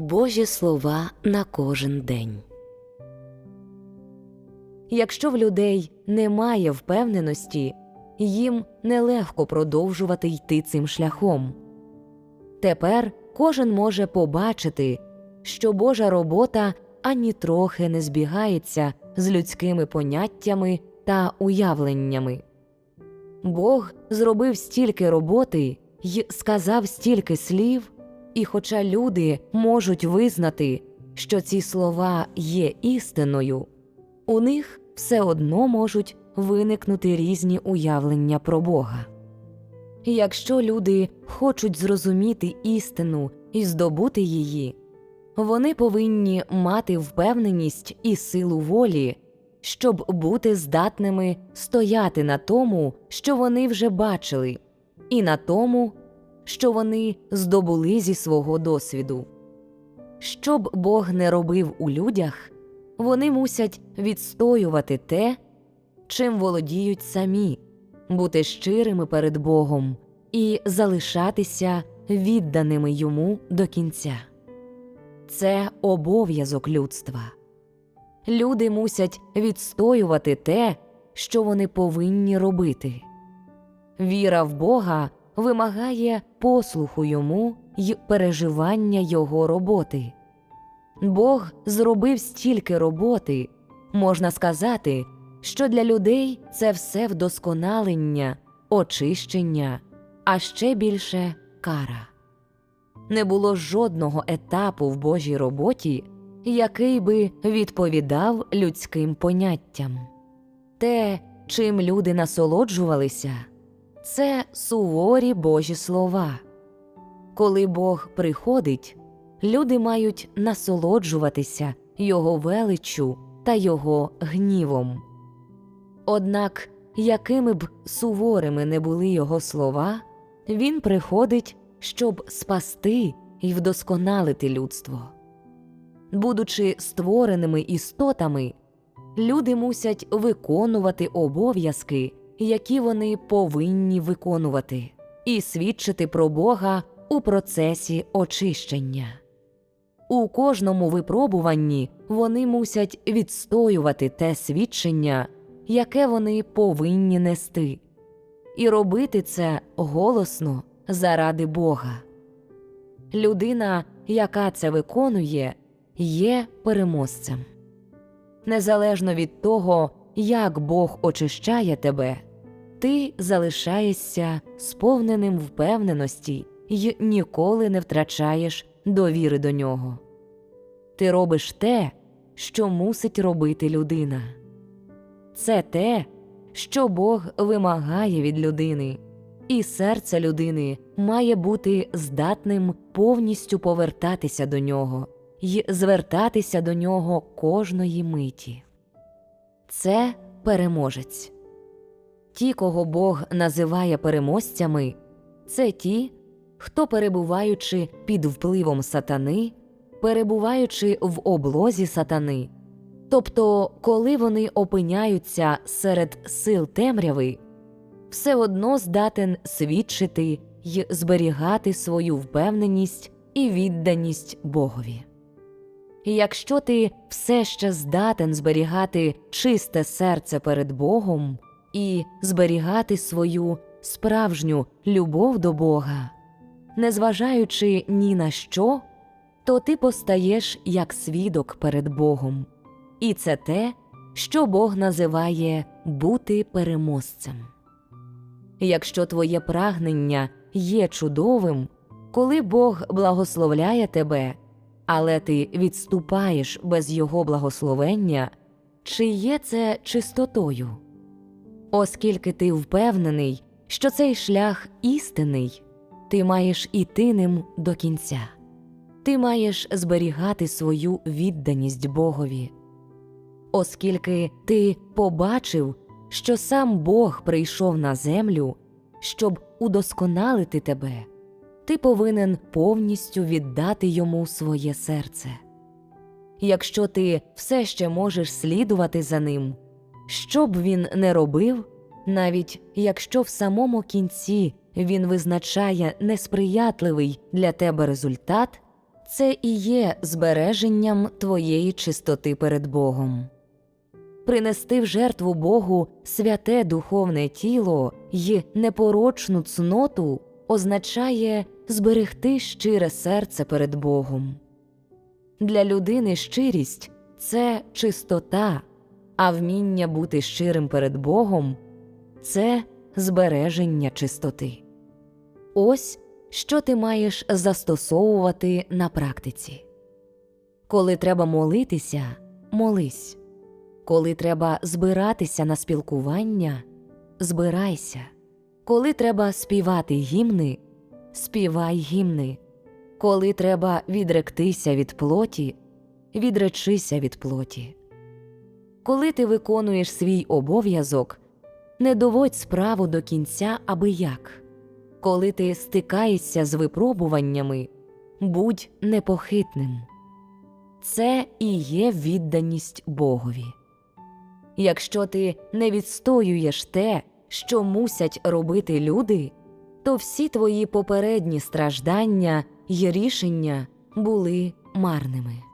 Божі слова на кожен день. Якщо в людей немає впевненості, їм нелегко продовжувати йти цим шляхом. Тепер кожен може побачити, що Божа робота ані трохи не збігається з людськими поняттями та уявленнями. Бог зробив стільки роботи й сказав стільки слів, і хоча люди можуть визнати, що ці слова є істиною, у них все одно можуть виникнути різні уявлення про Бога. Якщо люди хочуть зрозуміти істину і здобути її, вони повинні мати впевненість і силу волі, щоб бути здатними стояти на тому, що вони вже бачили, і на тому, що вони здобули зі свого досвіду. Щоб Бог не робив у людях, вони мусять відстоювати те, чим володіють самі, бути щирими перед Богом і залишатися відданими йому до кінця. Це обов'язок людства. Люди мусять відстоювати те, що вони повинні робити. Віра в Бога вимагає послуху йому й переживання його роботи. Бог зробив стільки роботи, можна сказати, що для людей це все вдосконалення, очищення, а ще більше кара. Не було жодного етапу в Божій роботі, який би відповідав людським поняттям. Те, чим люди насолоджувалися, це суворі Божі слова. Коли Бог приходить, люди мають насолоджуватися Його величчю та Його гнівом. Однак, якими б суворими не були Його слова, Він приходить, щоб спасти і вдосконалити людство. Будучи створеними істотами, люди мусять виконувати обов'язки, які вони повинні виконувати, і свідчити про Бога у процесі очищення. У кожному випробуванні вони мусять відстоювати те свідчення, яке вони повинні нести, і робити це голосно заради Бога. Людина, яка це виконує, є переможцем. Незалежно від того, як Бог очищає тебе, ти залишаєшся сповненим впевненості й ніколи не втрачаєш довіри до нього. Ти робиш те, що мусить робити людина. Це те, що Бог вимагає від людини, і серце людини має бути здатним повністю повертатися до нього й звертатися до нього кожної миті. Це переможець. Ті, кого Бог називає переможцями, це ті, хто, перебуваючи під впливом сатани, перебуваючи в облозі сатани, тобто, коли вони опиняються серед сил темряви, все одно здатен свідчити й зберігати свою впевненість і відданість Богові. І якщо ти все ще здатен зберігати чисте серце перед Богом і зберігати свою справжню любов до Бога, незважаючи ні на що, то ти постаєш як свідок перед Богом, і це те, що Бог називає бути переможцем. Якщо твоє прагнення є чудовим, коли Бог благословляє тебе, але ти відступаєш без Його благословення, чи є це чистотою? Оскільки ти впевнений, що цей шлях істинний, ти маєш іти ним до кінця, ти маєш зберігати свою відданість Богові. Оскільки ти побачив, що сам Бог прийшов на землю, щоб удосконалити тебе, ти повинен повністю віддати йому своє серце. Якщо ти все ще можеш слідувати за ним, що б він не робив, навіть якщо в самому кінці він визначає несприятливий для тебе результат, це і є збереженням твоєї чистоти перед Богом. Принести в жертву Богу святе духовне тіло й непорочну цноту означає зберегти щире серце перед Богом. Для людини щирість це чистота, а вміння бути щирим перед Богом це збереження чистоти. Ось що ти маєш застосовувати на практиці. Коли треба молитися, молись. Коли треба збиратися на спілкування, збирайся. Коли треба співати гімни, співай гімни. Коли треба відректися від плоті, відречися від плоті. Коли ти виконуєш свій обов'язок, не доводь справу до кінця аби як. Коли ти стикаєшся з випробуваннями, будь непохитним. Це і є відданість Богові. Якщо ти не відстоюєш те, що мусять робити люди, то всі твої попередні страждання й рішення були марними.